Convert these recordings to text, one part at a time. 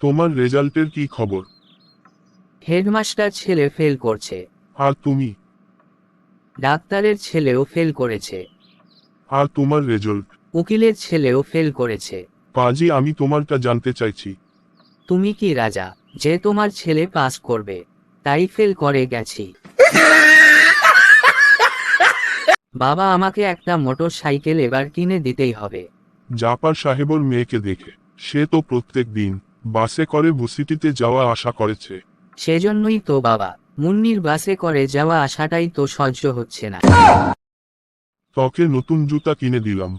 তোমার রেজাল্টের কি খবর? হেডমাস্টার ছেলে ফেল করছে। আর তুমি? ডাক্তারের ছেলেও ফেল করেছে। আর তোমার রেজাল্ট? উকিলের ছেলেও ফেল করেছে। পাজি আমি তোমারটা জানতে চাইছি। তুমি কি রাজা? যে তোমার ছেলে পাস করবে তাই ফেল করে গেছি। বাবা আমাকে একটা মোটর সাইকেল এবার কিনে দিতেই হবে। জাপার সাহেবর মেয়েকে দেখে। সে তো প্রত্যেক দিন বাসে করে ভুসিটিতে যাওয়া আশা করেছে। সেজন্যই তো বাবা মুন্নির বাসে করে যাওয়া আশাটাই তো সহ্য হচ্ছে না। তকে নতুন জুতা কিনে দিলাম।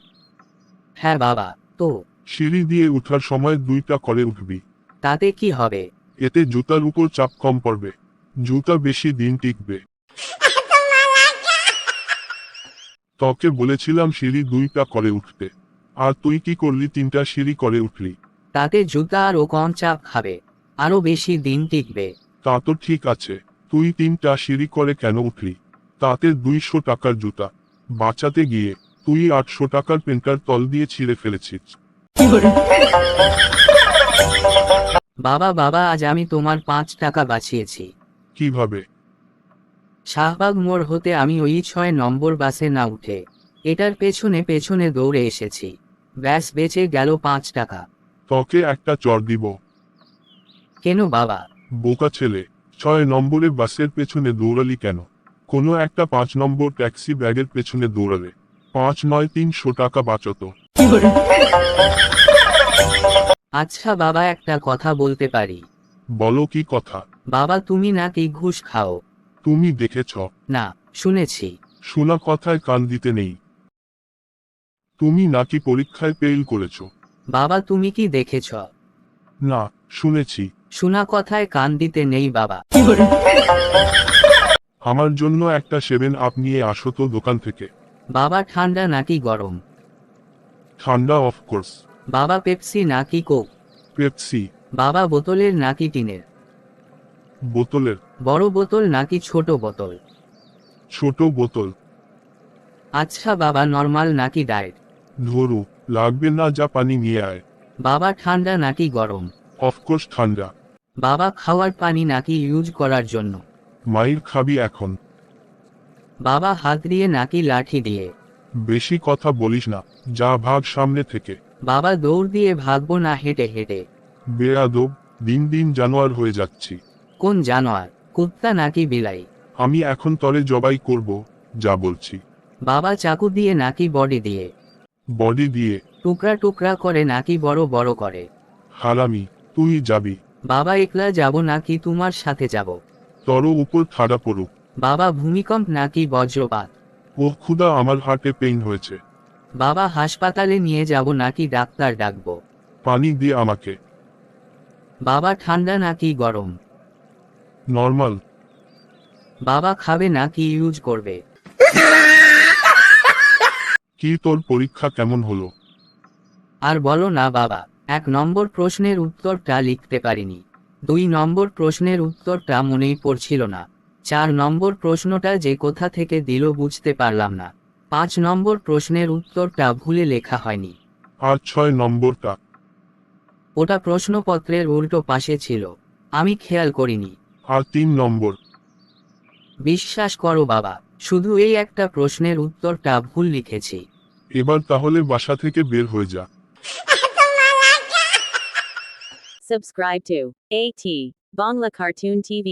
হ্যাঁ বাবা তো? সিঁড়ি দিয়ে উঠার সময় দুইটা করে উঠবি। তাতে কি হবে? এতে জুতার উপর চাপ কম পড়বে। জুতা বেশি দিন টিকবে। তকে বলেছিলাম সিঁড়ি দুইটা করে উঠতে। আর তুই কি করলি তিনটা সিঁড়ি করে উঠলি? তাতে জুতা আরও কম চাপ খাবে। আরও বেশি দিন টিকবে। তা তো ঠিক আছে। তুই তিনটা সিঁড়ি করে কেন উঠলি? তাতে দুইশো টাকার জুতা। বাঁচাতে গিয়ে তুই আটশো টাকার পেনকার তল দিয়ে ছিঁড়ে ফেলেছিস। বাবা বাবা আজ আমি তোমার পাঁচ টাকা বাঁচিয়েছি। কীভাবে? শাহবাগ মোড় হতে আমি ওই ছয় নম্বর বাসে না উঠে। এটার পেছনে পেছনে দৌড়ে এসেছি। ব্যাস বেঁচে গেল পাঁচ টাকা। তকে একটা চর দিব। কেন বাবা? বোকা ছেলে ছয় নম্বরে বাসের পেছনে দৌড়ালি কেন? কোনো একটা পাঁচ নম্বর ট্যাক্সি ব্যাগের পেছনে দৌড়ালে। পাঁচ নয় তিনশো টাকা বাঁচত। আচ্ছা বাবা একটা কথা বলতে পারি। বলো কি কথা? বাবা তুমি না নাকি ঘুষ খাও? তুমি দেখেছ? না শুনেছি। শোনা কথায় কান দিতে নেই। তুমি নাকি পরীক্ষায় ফেল করেছ। বাবা তুমি কি দেখেছ? না শুনেছি। শোনা কথায় কান দিতে নেই বাবা। আমার জন্য একটা সেভেন আপ নিয়ে আসো তো দোকান থেকে। বাবা ঠান্ডা নাকি গরম? ঠান্ডা অফকোর্স বাবা পেপসি নাকি কোক? পেপসি। বাবা বোতলের নাকি টিনের? বোতলের। বড় বোতল নাকি ছোট বোতল? ছোট বোতল। আচ্ছা বাবা নর্মাল নাকি ডায়েট? ধরু। লাগবে না যা পানি নিয়ে আয়। বাবা ঠান্ডা নাকি গরম? অফকোর্স ঠান্ডা। বাবা খাওয়ার পানি নাকি ইউজ করার জন্য? মায়ের খাবি এখন। বাবা হাত দিয়ে নাকি লাঠি দিয়ে? বেশি কথা বলিস না যা ভাগ সামনে থেকে। বাবা দৌড় দিয়ে ভাগবো না হেঁটে হেঁটে। বেয়াদব দিন দিন জানোয়ার হয়ে যাচ্ছি। কোন জানোয়ার? কুত্তা নাকি বিলাই? আমি এখন তরে জবাই করব যা বলছি। বাবা চাকু দিয়ে নাকি বডি দিয়ে? বডি দিয়ে। টুকরা টুকরা করে নাকি বড় বড় করে। হারামি তুই যাবি। বাবা একলা যাব নাকি তোমার সাথে যাব? তর উপর ঠাড়া পড়ুক। বাবা ভূমিকম্প নাকি বজ্রপাত? ও ক্ষুদা আমার হার্টে পেইন হয়েছে। বাবা হাসপাতালে নিয়ে যাব নাকি ডাক্তার ডাকবো? পানি দিয়ে আমাকে। বাবা ঠান্ডা নাকি গরম? নর্মাল। বাবা খাবে নাকি ইউজ করবে? কি তোর পরীক্ষা কেমন হলো? আর বলো না বাবা এক নম্বর প্রশ্নের উত্তরটা লিখতে পারিনি। দুই নম্বর প্রশ্নের উত্তরটা মনেই পড়ছিল না। চার নম্বর প্রশ্নটা যে কোথা থেকে দিল বুঝতে পারলাম না। পাঁচ নম্বর প্রশ্নের উত্তরটা ভুলে লেখা হয়নি। আর ছয় নম্বরটা? ওটা প্রশ্নপত্রের উল্টো পাশে ছিল। আমি খেয়াল করিনি। আর তিন নম্বর? বিশ্বাস করো বাবা শুধু এই একটা প্রশ্নের উত্তরটা ভুল লিখেছি এবার তাহলে বাসা থেকে বের হয়ে যা Subscribe to AT Bangla Cartoon TV.